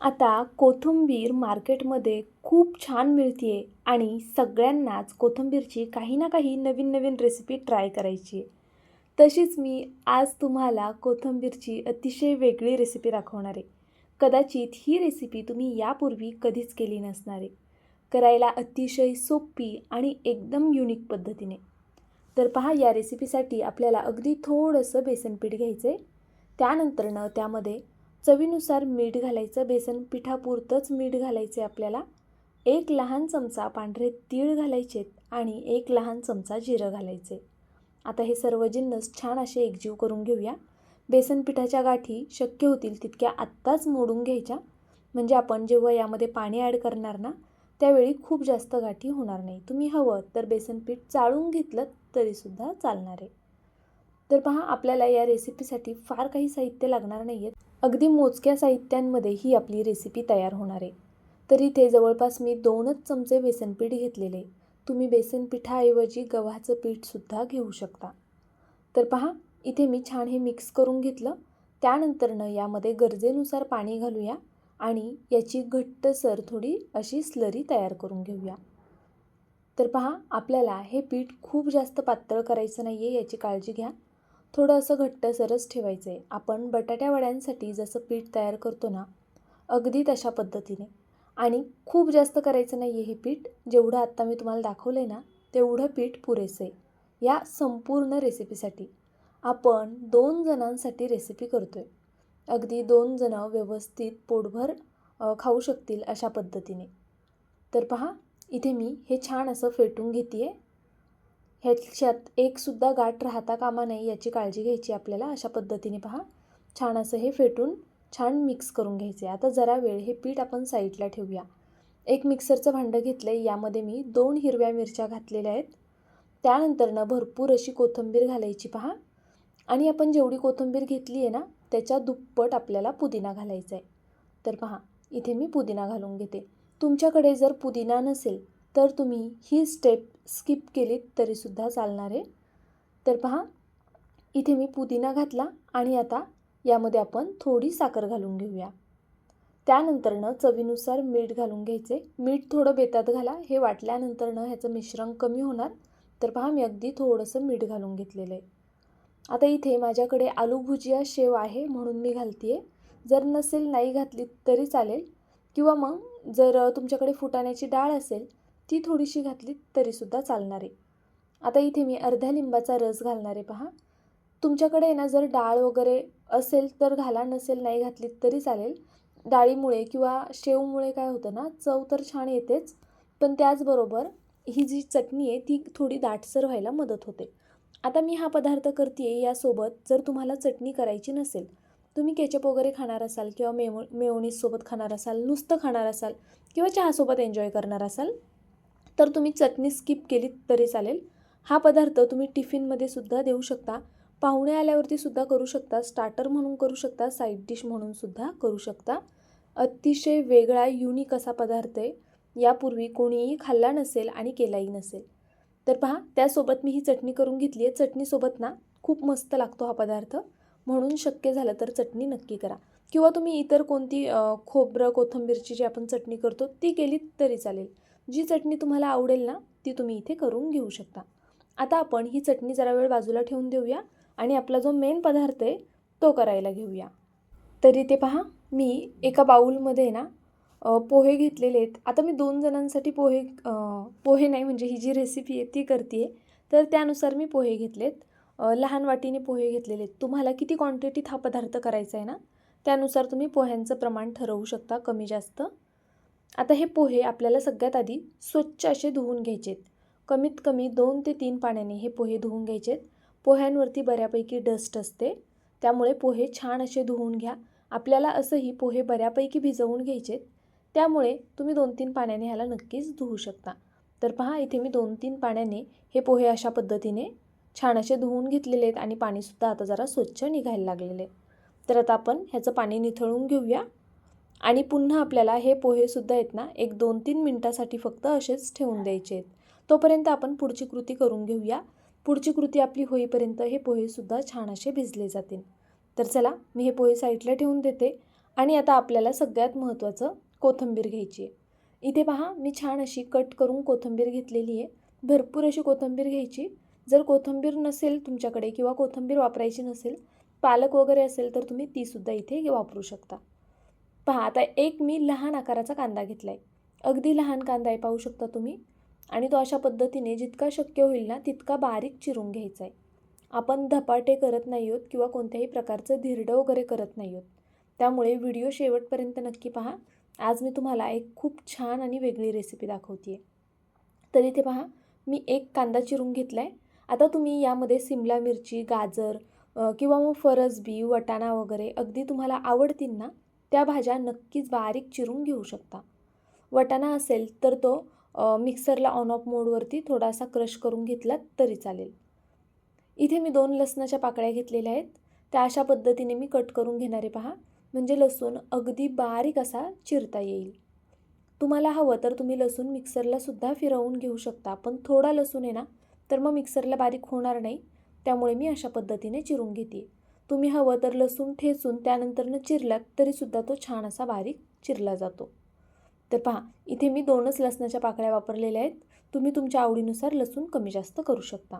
आता कोथिंबीर मार्केटमध्ये खूप छान मिळते आहे आणि सगळ्यांनाच कोथिंबीरची काही ना काही नवीन नवीन रेसिपी ट्राय करायची आहे. तशीच मी आज तुम्हाला कोथिंबीरची अतिशय वेगळी रेसिपी दाखवणार आहे. कदाचित ही रेसिपी तुम्ही यापूर्वी कधीच केली नसणार आहे. करायला अतिशय सोपी आणि एकदम युनिक पद्धतीने. तर पहा या रेसिपीसाठी आपल्याला अगदी थोडंसं बेसन पीठ घ्यायचं आहे त्यानंतरनं त्यामध्ये चवीनुसार मीठ घालायचं बेसन पिठापुरतंच मीठ घालायचं आहे आपल्याला. एक लहान चमचा पांढरे तीळ घालायचेत आणि एक लहान चमचा जिरं घालायचे आता हे सर्व जिन्नस छान असे एकजीव करून घेऊया. बेसन पिठाच्या गाठी शक्य होतील तितक्या आत्ताच मोडून घ्यायच्या. म्हणजे आपण जेव्हा यामध्ये पाणी ॲड करणार ना त्यावेळी खूप जास्त गाठी होणार नाही. तुम्ही हवं तर बेसन पीठ चाळून घेतलं तरीसुद्धा चालणार आहे. तर पहा आपल्याला या रेसिपीसाठी फार काही साहित्य लागणार नाही आहेत अगदी मोजक्या साहित्यांमध्ये ही आपली रेसिपी तयार होणार आहे. तर इथे जवळपास मी दोनच चमचे बेसन पीठ घेतलेले. तुम्ही बेसन पिठाऐवजी गव्हाचं पीठसुद्धा घेऊ शकता. तर पहा इथे मी छान हे मिक्स करून घेतलं. त्यानंतरनं यामध्ये गरजेनुसार पाणी घालूया आणि याची घट्टसर थोडी अशी स्लरी तयार करून घेऊया. तर पहा आपल्याला हे पीठ खूप जास्त पातळ करायचं नाही आहे याची काळजी घ्या. थोडं असं घट्टसरच ठेवायचं आहे आपण बटाट्या वड्यांसाठी जसं पीठ तयार करतो ना अगदी तशा पद्धतीने. आणि खूप जास्त करायचं नाही आहे हे पीठ. जेवढं आत्ता मी तुम्हाला दाखवलं आहे ना तेवढं पीठ पुरेसं आहे. या संपूर्ण रेसिपीसाठी आपण दोन जणांसाठी रेसिपी करतो आहे अगदी दोन जणं व्यवस्थित पोटभर खाऊ शकतील अशा पद्धतीने. तर पहा इथे मी हे छान असं फेटून घेते आहे ह्याच्यात एकसुद्धा गाठ राहता कामा नाही याची काळजी घ्यायची आपल्याला. अशा पद्धतीने पहा. छान असं हे फेटून छान मिक्स करून घ्यायचे. आता जरा वेळ हे पीठ आपण साईडला ठेवूया. एक मिक्सरचं भांडं घेतलं आहे यामध्ये मी दोन हिरव्या मिरच्या घातलेल्या आहेत. त्यानंतरनं भरपूर अशी कोथिंबीर घालायची पहा. आणि आपण जेवढी कोथिंबीर घेतली आहे ना त्याच्या दुप्पट आपल्याला पुदिना घालायचा आहे तर पहा इथे मी पुदिना घालून घेते. तुमच्याकडे जर पुदिना नसेल तर तुम्ही ही स्टेप स्किप केलीत तरीसुद्धा चालणार आहे. तर पहा इथे मी पुदिना घातला आणि आता यामध्ये आपण थोडी साखर घालून घेऊया. त्यानंतरनं चवीनुसार मीठ घालून घ्यायचे. मीठ थोडं बेतात घाला हे वाटल्यानंतरनं ह्याचं मिश्रण कमी होणार. तर पहा मी अगदी थोडंसं मीठ घालून घेतलेलं आहे. आता इथे माझ्याकडे आलू भुजिया शेव आहे म्हणून मी घालते आहे जर नसेल नाही घातली तरी चालेल. किंवा मग जर तुमच्याकडे फुटाण्याची डाळ असेल ती थोडीशी घातली तरीसुद्धा चालणार. आहे आता इथे मी अर्ध्या लिंबाचा रस घालणार आहे पहा. तुमच्याकडे ना जर डाळ वगैरे असेल तर घाला नसेल नाही घातली तरी चालेल. डाळीमुळे किंवा शेवमुळे काय होतं ना चव तर छान येतेच पण त्याचबरोबर ही जी चटणी आहे ती थोडी दाटसर व्हायला मदत होते. आता मी हा पदार्थ करते आहे यासोबत जर तुम्हाला चटणी करायची नसेल तुम्ही केचप वगैरे खाणार असाल किंवा मेव मेवणीसोबत खाणार असाल नुसतं खाणार असाल किंवा चहासोबत एन्जॉय करणार असाल तर तुम्ही चटणी स्किप केली तरी चालेल. हा पदार्थ तुम्ही टिफिनमध्ये सुद्धा देऊ शकता. पाहुणे आल्यावरती सुद्धा करू शकता. स्टार्टर म्हणून करू शकता. साईड डिश म्हणून सुद्धा करू शकता. अतिशय वेगळा युनिक असा पदार्थ आहे. यापूर्वी कोणीही खाल्ला नसेल आणि केलाही नसेल. तर पहा त्यासोबत मी ही चटणी करून घेतली आहे. चटणीसोबत ना खूप मस्त लागतो हा पदार्थ. म्हणून शक्य झालं तर चटणी नक्की करा. किंवा तुम्ही इतर कोणती खोबरं कोथिंबीरची जी आपण चटणी करतो ती केली तरी चालेल. जी चटणी तुम्हाला आवडेल ना ती तुम्ही इथे करून घेऊ शकता. आता आपण ही चटणी जरा वेळ बाजूला ठेवून देऊया आणि आपला जो मेन पदार्थ आहे तो करायला घेऊया. तरी ते पहा मी एका बाऊलमध्ये ना पोहे घेतलेले आहेत. आता मी दोन जणांसाठी पोहे पोहे नाही म्हणजे ही जी रेसिपी आहे ती करते आहे तर त्यानुसार मी पोहे घेतलेत. लहान वाटीने पोहे घेतलेले आहेत. तुम्हाला किती क्वांटिटीत हा पदार्थ करायचा आहे ना त्यानुसार तुम्ही पोह्यांचं प्रमाण ठरवू शकता कमी जास्त. आता हे पोहे आपल्याला सगळ्यात आधी स्वच्छ असे धुवून घ्यायचेत. कमीत कमी दोन ते तीन पाण्याने हे पोहे धुवून घ्यायचेत. पोह्यांवरती बऱ्यापैकी डस्ट असते. त्यामुळे पोहे छान असे धुवून घ्या. आपल्याला असंही पोहे बऱ्यापैकी भिजवून घ्यायचेत. त्यामुळे तुम्ही दोन तीन पाण्याने ह्याला नक्कीच धुवू शकता. तर पहा इथे मी दोन तीन पाण्याने हे पोहे अशा पद्धतीने छान असे धुवून घेतलेले आहेत आणि पाणीसुद्धा आता जरा स्वच्छ निघायला लागलेले तर आता आपण ह्याचं पाणी निथळून घेऊया. आणि पुन्हा आपल्याला हे पोहेसुद्धा आहेत ना एक दोन तीन मिनटासाठी फक्त असेच ठेवून द्यायचे आहेत. तोपर्यंत आपण पुढची कृती करून घेऊया. पुढची कृती आपली होईपर्यंत हे पोहेसुद्धा छान असे भिजले जातील. तर चला मी हे पोहे साईडला ठेवून देते आणि आता आपल्याला सगळ्यात महत्त्वाचं कोथिंबीर घ्यायची आहे. इथे पहा मी छान अशी कट करून कोथिंबीर घेतलेली आहे. भरपूर अशी कोथिंबीर घ्यायची. जर कोथिंबीर नसेल तुमच्याकडे किंवा कोथिंबीर वापरायची नसेल पालक वगैरे असेल तर तुम्ही तीसुद्धा इथे वापरू शकता. पहा आता एक मी लहान आकाराचा कांदा घेतला आहे अगदी लहान कांदा आहे पाहू शकता तुम्ही. आणि तो अशा पद्धतीने जितका शक्य होईल ना तितका बारीक चिरून घ्यायचा आहे आपण धपाटे करत नाही आहोत किंवा कोणत्याही प्रकारचं धिरडं वगैरे करत नाही आहोत. त्यामुळे व्हिडिओ शेवटपर्यंत नक्की पहा. आज मी तुम्हाला एक खूप छान आणि वेगळी रेसिपी दाखवते आहे तर इथे पहा मी एक कांदा चिरून घेतला आहे आता तुम्ही यामध्ये सिमला मिरची गाजर किंवा मग फरसबी वटाणा वगैरे अगदी तुम्हाला आवडतील ना त्या भाज्या नक्कीच बारीक चिरून घेऊ शकता. वटाणा असेल तर तो मिक्सरला ऑन ऑफ मोडवरती थोडासा क्रश करून घेतला तरी चालेल. इथे मी दोन लसणाच्या पाकळ्या घेतलेल्या आहेत. त्या अशा पद्धतीने मी कट करून घेणारे पहा. म्हणजे लसूण अगदी बारीक असा चिरता येईल. तुम्हाला हवं तर तुम्ही लसूण मिक्सरला सुद्धा फिरवून घेऊ शकता. पण थोडा लसूण आहे ना तर मग मिक्सरला बारीक होणार नाही. त्यामुळे मी अशा पद्धतीने चिरून घेते तुम्ही हवं तर लसूण ठेचून त्यानंतरनं चिरलात तरीसुद्धा तो छान असा बारीक चिरला जातो. तर पहा इथे मी दोनच लसणाच्या पाकळ्या वापरलेल्या आहेत. तुम्ही तुमच्या आवडीनुसार लसूण कमी जास्त करू शकता.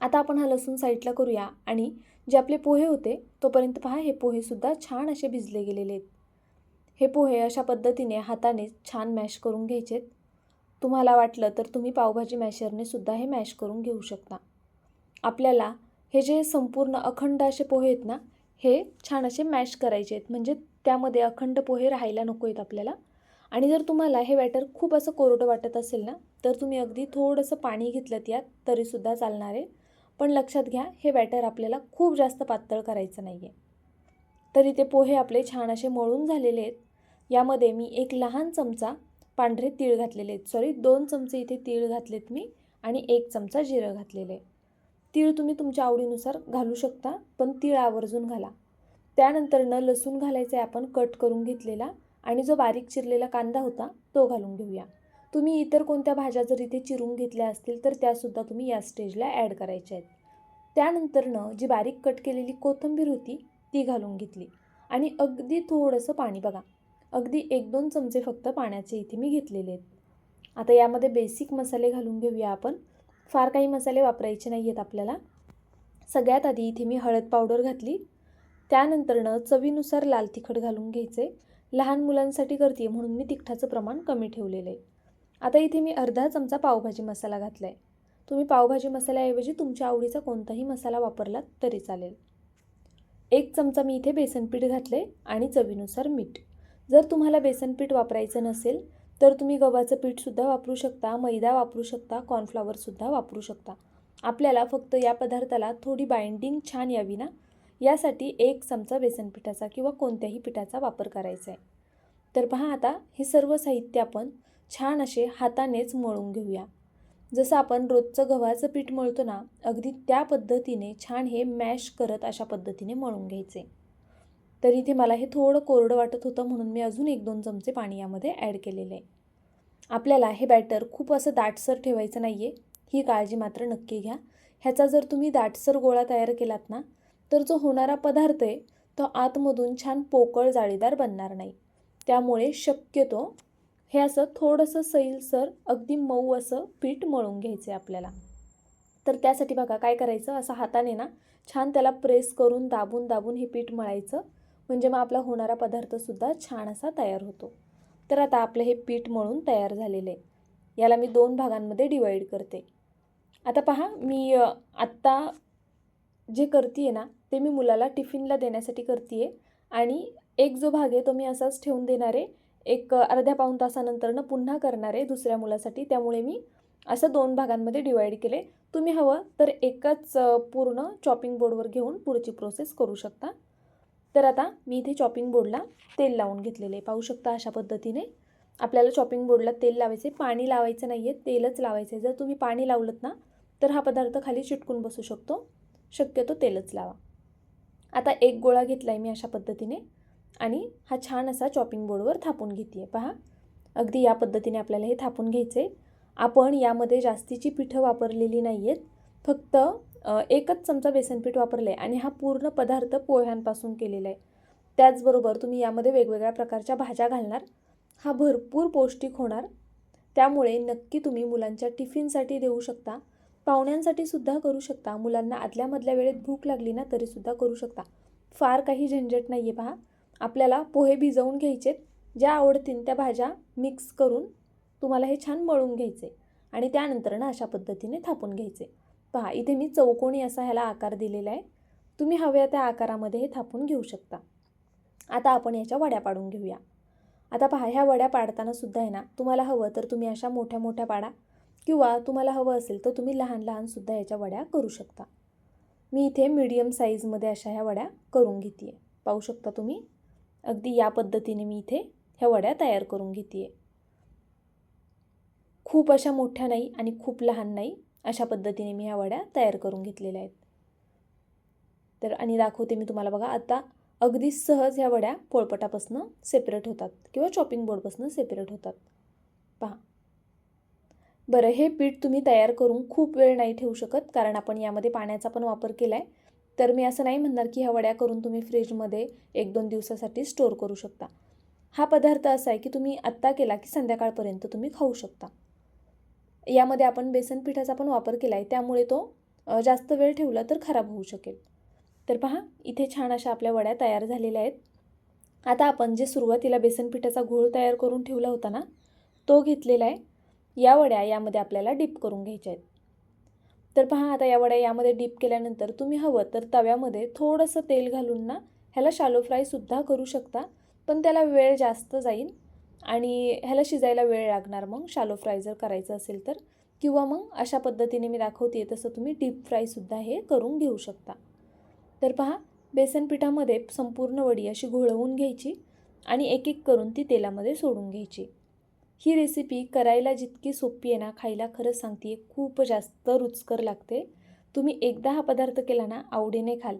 आता आपण हा लसूण साईडला करूया आणि जे आपले पोहे होते तोपर्यंत पहा हे पोहेसुद्धा छान असे भिजले गेलेले आहेत. हे पोहे अशा पद्धतीने हाताने छान मॅश करून घ्यायचेत. तुम्हाला वाटलं तर तुम्ही पावभाजी मॅशरने सुद्धा हे मॅश करून घेऊ शकता. आपल्याला हे जे संपूर्ण अखंड असे पोहे आहेत ना हे छान असे मॅश करायचे आहेत. म्हणजे त्यामध्ये अखंड पोहे राहायला नको आहेत आपल्याला. आणि जर तुम्हाला हे बॅटर खूप असं कोरडं वाटत असेल ना तर तुम्ही अगदी थोडंसं पाणी घेतलं यात तरीसुद्धा चालणार आहे. पण लक्षात घ्या हे बॅटर आपल्याला खूप जास्त पातळ करायचं नाही आहे तरी ते पोहे आपले छान असे मळून झालेले आहेत. यामध्ये मी एक लहान चमचा पांढरे तीळ घातलेले आहेत. सॉरी दोन चमचे इथे तीळ घातलेत मी आणि एक चमचा जिरं घातलेलं आहे. तीळ तुम्ही तुमच्या आवडीनुसार घालू शकता पण तीळ आवर्जून घाला. त्यानंतरनं लसूण घालायचं आहे आपण कट करून घेतलेला आणि जो बारीक चिरलेला कांदा होता तो घालून घेऊया. तुम्ही इतर कोणत्या भाज्या जर इथे चिरून घेतल्या असतील तर त्यासुद्धा तुम्ही या स्टेजला ॲड करायच्या आहेत. त्यानंतरनं जी बारीक कट केलेली कोथिंबीर होती ती घालून घेतली. आणि अगदी थोडंसं पाणी बघा. अगदी एक दोन चमचे फक्त पाण्याचे इथे मी घेतलेले आहेत. आता यामध्ये बेसिक मसाले घालून घेऊया आपण. फार काही मसाले वापरायचे नाही आहेत आपल्याला. सगळ्यात आधी इथे मी हळद पावडर घातली. त्यानंतरनं चवीनुसार लाल तिखट घालून घ्यायचे. लहान मुलांसाठी करते म्हणून मी तिखटाचं प्रमाण कमी ठेवलेलं आहे. आता इथे मी अर्धा चमचा पावभाजी मसाला घातला आहे तुम्ही पावभाजी मसाल्याऐवजी तुमच्या आवडीचा कोणताही मसाला वापरलात तरी चालेल. एक चमचा मी इथे बेसनपीठ घातले आणि चवीनुसार मीठ. जर तुम्हाला बेसनपीठ वापरायचं नसेल तर तुम्ही गव्हाचं पीठसुद्धा वापरू शकता मैदा वापरू शकता कॉर्नफ्लॉवरसुद्धा वापरू शकता. आपल्याला फक्त या पदार्थाला थोडी बाइंडिंग छान यावी ना? यासाठी एक चमचा बेसन पिठाचा किंवा कोणत्याही पिठाचा वापर करायचा आहे. तर पहा आता हे सर्व साहित्य आपण छान असे हातानेच मळून घेऊया. जसं आपण रोजचं गव्हाचं पीठ मळतो ना अगदी त्या पद्धतीने छान हे मॅश करत अशा पद्धतीने मळून घ्यायचे. तर इथे मला हे थोडं कोरडं वाटत होतं म्हणून मी अजून एक दोन चमचे पाणी यामध्ये ॲड केलेले आहे. आपल्याला हे बॅटर खूप असं दाटसर ठेवायचं नाही आहे. ही काळजी मात्र नक्की घ्या. ह्याचा जर तुम्ही दाटसर गोळा तयार केलात ना तर जो होणारा पदार्थ आहे तो आतमधून छान पोकळ जाळीदार बनणार नाही. त्यामुळे शक्यतो हे असं थोडंसं सैलसर अगदी मऊ असं पीठ मळून घ्यायचं आहे आपल्याला. तर त्यासाठी बघा काय करायचं असं हाताने ना छान त्याला प्रेस करून दाबून दाबून हे पीठ मळायचं. म्हणजे मग आपला होणारा पदार्थसुद्धा छान असा तयार होतो. तर आता आपलं हे पीठ मळून तयार झालेलं आहे. याला मी दोन भागांमध्ये डिवाईड करते. आता पहा मी आत्ता जे करते आहे ना ते मी मुलाला टिफिनला देण्यासाठी करते आहे आणि एक जो भाग आहे तो मी असाच ठेवून देणार आहे. एक अर्ध्या पाऊण तासानंतरनं पुन्हा करणार आहे दुसऱ्या मुलासाठी. त्यामुळे मी असं दोन भागांमध्ये डिवाईड केले तुम्ही हवं तर एकच पूर्ण चॉपिंग बोर्डवर घेऊन पुढची प्रोसेस करू शकता. तर आता मी इथे चॉपिंग बोर्डला तेल लावून घेतलेलं आहे. पाहू शकता अशा पद्धतीने. आपल्याला चॉपिंग बोर्डला तेल लावायचे पाणी लावायचं नाही आहे तेलच लावायचं आहे जर तुम्ही पाणी लावलं ना तर हा पदार्थ खाली चिटकून बसू शकतो. शक्यतो तेलच लावा. आता एक गोळा घेतला आहे मी अशा पद्धतीने आणि हा छान असा चॉपिंग बोर्डवर थापून घेते आहे पहा. अगदी या पद्धतीने आपल्याला हे थापून घ्यायचं आहे आपण यामध्ये जास्तीची पिठं वापरलेली नाही आहेत फक्त एकच चमचा बेसनपीठ वापरलं आहे आणि हा पूर्ण पदार्थ पोह्यांपासून केलेला आहे. त्याचबरोबर तुम्ही यामध्ये वेगवेगळ्या प्रकारच्या भाज्या घालणार हा भरपूर पौष्टिक होणार. त्यामुळे नक्की तुम्ही मुलांच्या टिफिनसाठी देऊ शकता पाहुण्यांसाठी सुद्धा करू शकता मुलांना आदल्यामधल्या वेळेत भूक लागली ना तरीसुद्धा करू शकता. फार काही झंझट नाही आहे पहा. आपल्याला पोहे भिजवून घ्यायचेत ज्या आवडतील त्या भाज्या मिक्स करून तुम्हाला हे छान मळून घ्यायचे आणि त्यानंतर ना अशा पद्धतीने थापून घ्यायचे. पहा इथे मी चौकोनी असा ह्याला आकार दिलेला आहे. तुम्ही हव्या त्या आकारामध्ये हे थापून घेऊ शकता. आता आपण याच्या वड्या पाडून घेऊया. आता पहा ह्या वड्या पाडताना सुद्धा आहे ना तुम्हाला हवं तर तुम्ही अशा मोठ्या मोठ्या पाडा. किंवा तुम्हाला हवं असेल तर तुम्ही लहान लहानसुद्धा याच्या वड्या करू शकता. मी इथे मीडियम साईजमध्ये अशा ह्या वड्या करून घेते आहे पाहू शकता तुम्ही? अगदी या पद्धतीने मी इथे ह्या वड्या तयार करून घेते आहे खूप अशा मोठ्या नाही आणि खूप लहान नाही. अशा पद्धतीने मी ह्या वड्या तयार करून घेतलेल्या आहेत. तर आणि दाखवते मी तुम्हाला बघा आता अगदी सहज ह्या वड्या पोळपटापासून सेपरेट होतात किंवा चॉपिंग बोर्डपासून सेपरेट होतात. पहा. बरं हे पीठ तुम्ही तयार करून खूप वेळ नाही ठेवू शकत कारण आपण यामध्ये पाण्याचा पण वापर केला आहे तर मी असं नाही म्हणणार की ह्या वड्या करून तुम्ही फ्रीजमध्ये एक दोन दिवसासाठी स्टोअर करू शकता. हा पदार्थ असा आहे की तुम्ही आत्ता केला की संध्याकाळपर्यंत तुम्ही खाऊ शकता. यामध्ये आपण बेसन पिठाचा पण वापर केला आहे त्यामुळे तो जास्त वेळ ठेवला तर खराब होऊ शकेल. तर पहा इथे छान अशा आपल्या वड्या तयार झालेल्या आहेत. आता आपण जे सुरुवातीला बेसन पिठाचा घोळ तयार करून ठेवला होता ना तो घेतलेला आहे. या वड्या यामध्ये आपल्याला डीप करून घ्यायच्या आहेत. तर पहा आता या वड्या यामध्ये डीप केल्यानंतर तुम्ही हवं तर तव्यामध्ये थोडंसं तेल घालून ना ह्याला शालो फ्रायसुद्धा करू शकता पण त्याला वेळ जास्त जाईल. आणि ह्याला शिजायला वेळ लागणार मग? शालो फ्राय जर करायचं असेल तर? किंवा मग अशा पद्धतीने मी दाखवते तसं तुम्ही डीप फ्रायसुद्धा हे करून घेऊ शकता. तर पहा बेसन पिठामध्ये संपूर्ण वडी अशी घोळवून घ्यायची आणि एक एक करून ती तेलामध्ये सोडून घ्यायची. ही रेसिपी करायला जितकी सोपी आहे ना खायला खरंच सांगते खूप जास्त रुचकर लागते. तुम्ही एकदा हा पदार्थ केला ना आवडीने खाल.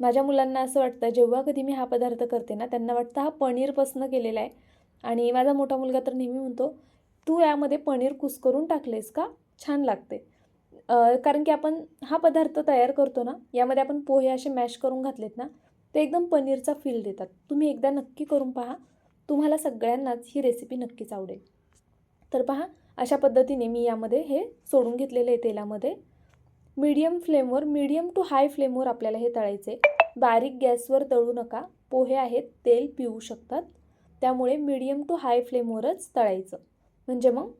माझ्या मुलांना असं वाटतं जेव्हा कधी मी हा पदार्थ करते ना त्यांना वाटतं हा पनीरपासनं केलेला आहे. आणि माझा मोठा मुलगा तर नेहमी म्हणतो तू यामध्ये पनीर कुस्करून टाकलेस का? छान लागते. कारण की आपण हा पदार्थ तयार करतो ना यामध्ये आपण पोहे असे मॅश करून घातलेत ना ते एकदम पनीरचा फील देतात. तुम्ही एकदा नक्की करून पहा. तुम्हाला सगळ्यांनाच ही रेसिपी नक्कीच आवडेल. तर पहा अशा पद्धतीने मी यामध्ये हे सोडून घेतलेले आहे तेलामध्ये. मीडियम फ्लेमवर मीडियम टू हाय फ्लेमवर आपल्याला हे तळायचे बारीक गॅसवर तळू नका. पोहे आहेत तेल पिऊ शकतात. त्यामुळे मीडियम टू हाय फ्लेमवरच तळायचं. म्हणजे मग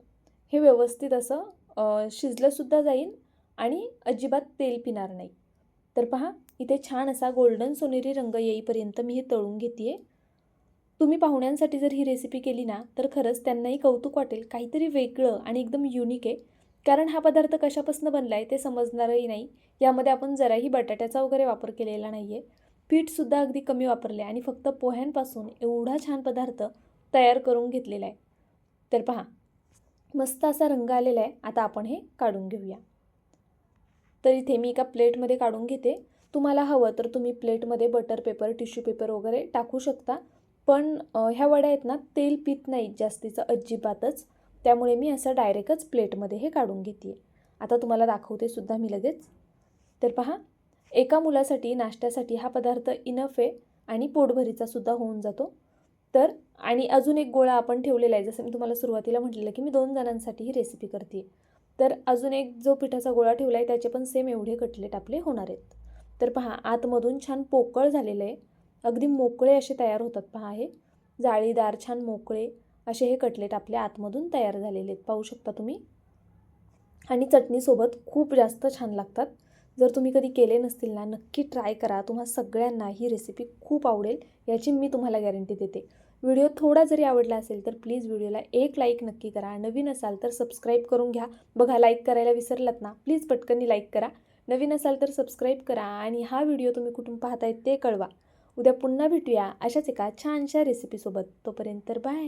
हे व्यवस्थित असं शिजलंसुद्धा जाईल आणि अजिबात तेल पिणार नाही. तर पहा इथे छान असा गोल्डन सोनेरी रंग येईपर्यंत मी हे तळून घेते आहे तुम्ही पाहुण्यांसाठी जर ही रेसिपी केली ना तर खरंच त्यांनाही कौतुक वाटेल. काहीतरी वेगळं आणि एकदम युनिक आहे. कारण हा पदार्थ कशापासून बनला आहे ते समजणारही नाही. यामध्ये आपण जराही बटाट्याचा वगैरे वापर केलेला नाही आहे पीठसुद्धा अगदी कमी वापरले आणि फक्त पोह्यांपासून एवढा छान पदार्थ तयार करून घेतलेला आहे. तर पहा मस्त असा रंग आलेला आहे. आता आपण हे काढून घेऊया. तर इथे मी एका प्लेटमध्ये काढून घेते. तुम्हाला हवं तर तुम्ही प्लेटमध्ये बटर पेपर टिश्यू पेपर वगैरे टाकू शकता. पण ह्या वड्या आहेत ना तेल पित नाहीत जास्तीचं अजिबातच. त्यामुळे मी असं डायरेक्टच प्लेटमध्ये हे काढून घेते आता तुम्हाला दाखवते सुद्धा मी लगेच. तर पहा एका मुलासाठी नाश्त्यासाठी हा पदार्थ इनफ आहे आणि पोटभरीचा सुद्धा होऊन जातो. तर आणि अजून एक गोळा आपण ठेवलेला आहे. जसं मी तुम्हाला सुरुवातीला म्हटलेलं की मी दोन जणांसाठी ही रेसिपी करते. तर अजून एक जो पिठाचा गोळा ठेवला आहे त्याचे पण सेम एवढे कटलेट आपले होणार आहेत. तर पहा आतमधून छान पोकळ झालेलं आहे. अगदी मोकळे असे तयार होतात पहा हे. जाळीदार छान मोकळे असे हे कटलेट आपल्या आतमधून तयार झालेले आहेत. पाहू शकता तुम्ही. आणि चटणीसोबत खूप जास्त छान लागतात. जर तुम्ही कधी केले नसतील ना नक्की ट्राय करा. तुम्हा सगळ्यांना ही रेसिपी खूप आवडेल याची मी तुम्हाला गॅरंटी देते. व्हिडिओ थोडा जरी आवडला असेल तर प्लीज व्हिडिओला एक लाईक नक्की करा. नवीन असाल तर सबस्क्राईब करून घ्या. बघा लाईक करायला विसरलात ना प्लीज पटकनी लाईक करा. नवीन असाल तर सबस्क्राईब करा आणि हा व्हिडिओ तुम्ही कुठून पाहताय ते कळवा. उद्या पुन्हा भेटूया अशाच एका छानशा रेसिपीसोबत तोपर्यंत तर बाय